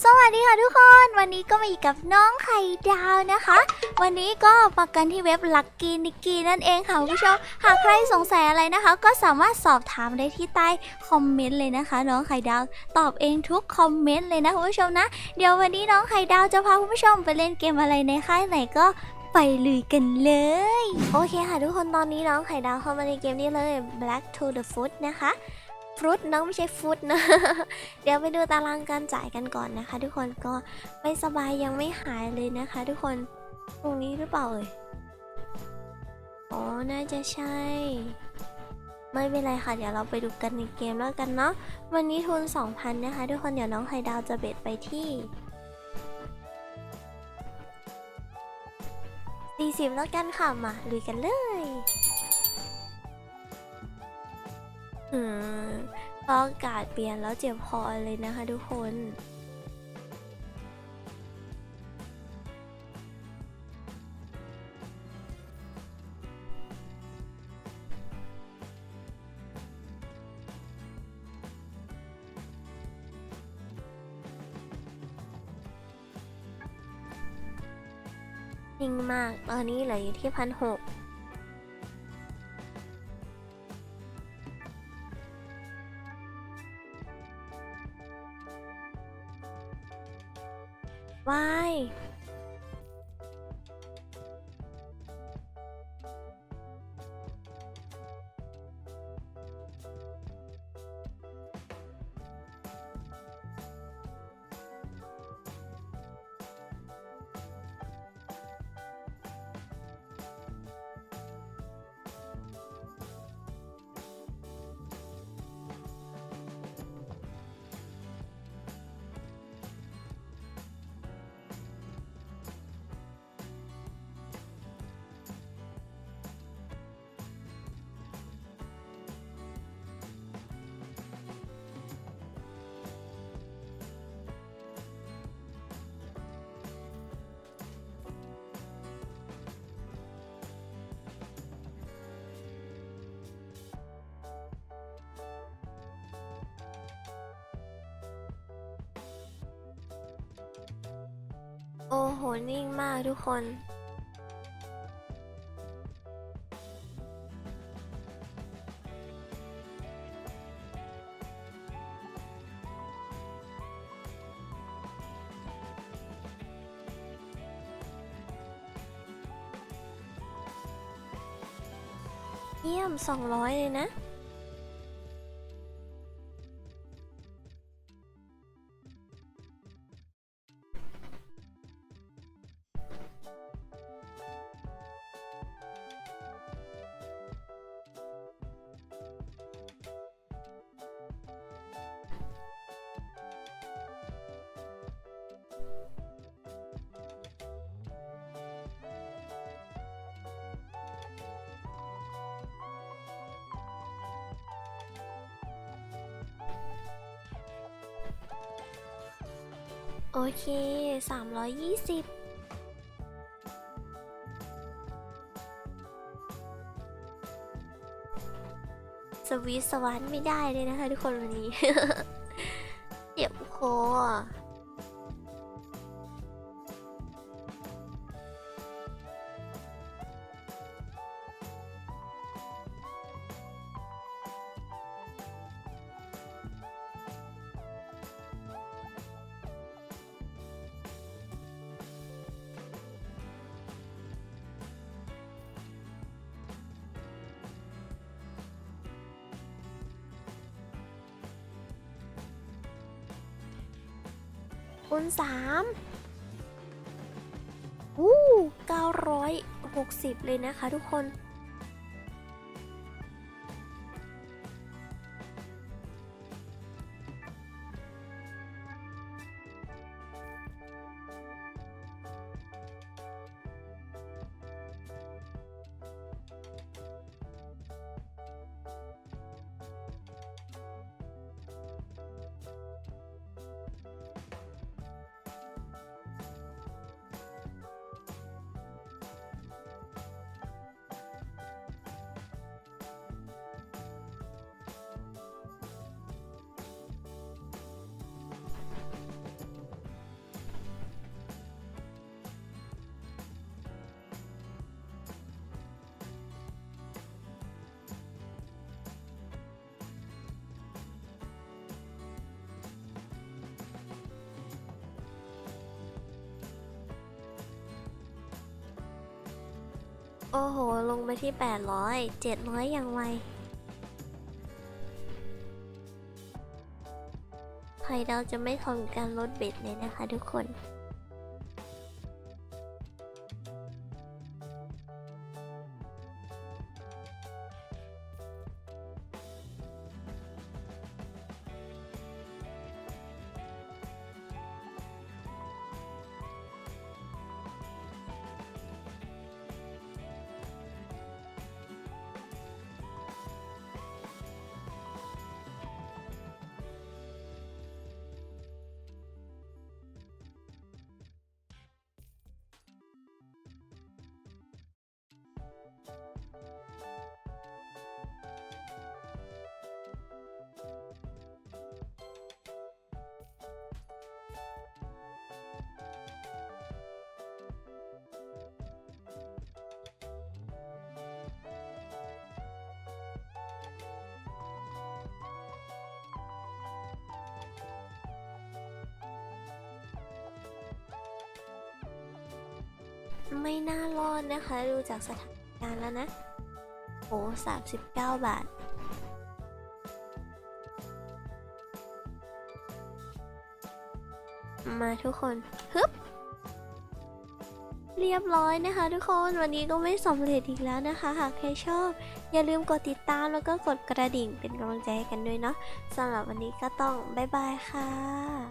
สวัสดีค่ะทุกคน วันนี้ก็มาอีกกับน้องไข่ดาวนะคะ วันนี้ก็มากันที่เว็บลักกี้นิกกี้นั่นเองค่ะคุณผู้ชมหากใครสงสัยอะไรนะคะ ก็สามารถสอบถามได้ที่ใต้คอมเมนต์เลยนะคะ น้องไข่ดาวตอบเองทุกคอมเมนต์เลยนะคุณผู้ชมนะเดี๋ยววันนี้น้องไข่ดาวจะพาคุณผู้ชมไปเล่นเกมอะไรในค่ายไหนก็ไปลุยกันเลย โอเคค่ะทุกคนตอนนี้น้องไข่ดาวเข้ามาในเกมนี้เลย Black to the Foot นะคะ รุตน้องไม่ใช่ฟุตนะ เดี๋ยวไปดูตารางการจ่ายกันก่อนนะคะ ทุกคนก็ไม่สบายยังไม่หายเลยนะคะ ทุกคนตรงนี้หรือเปล่าเอ่ยอ๋อน่าจะใช่ ไม่เป็นไรค่ะ เดี๋ยวเราไปดูกันในเกมแล้วกันเนาะวันนี้ทุน 2,000 นะคะ ทุกคนเดี๋ยวน้องไข่ดาวจะเบ็ดไปที่ 40 แล้วกันค่ะ มาลุยกันเลย อืม ออากาศเปลี่ยนแล้วเจ็บคอเลยนะคะทุกคนนิ่งมาก ตอนนี้เหลืออยู่ที่พันหกาย โอ้โห นิ่งมากทุกคน เยี่ยม 200 เลยนะ โอเค 320สวีสวรรค์ไม่ได้เลยนะคะทุกคนวันนี้เจ็บคอ คูณ3อู้960 เลยนะคะทุกคน โอ้โห ลงมาที่ 800 700 อย่างไวไพ่ดาวจะไม่ทนการลดเบ็ดเลยนะคะทุกคน ไม่น่ารอดนะคะ ดูจากสถานการณ์แล้วนะโอ้สามสิบเก้าบาท มาทุกคนฮึบเรียบร้อยนะคะ ทุกคนวันนี้ก็ไม่สำเร็จอีกแล้วนะคะ หากใครชอบ อย่าลืมกดติดตามแล้วก็กดกระดิ่งเป็นกำลังใจให้กันด้วยเนาะสำหรับวันนี้ก็ต้อง บ๊ายบายค่ะ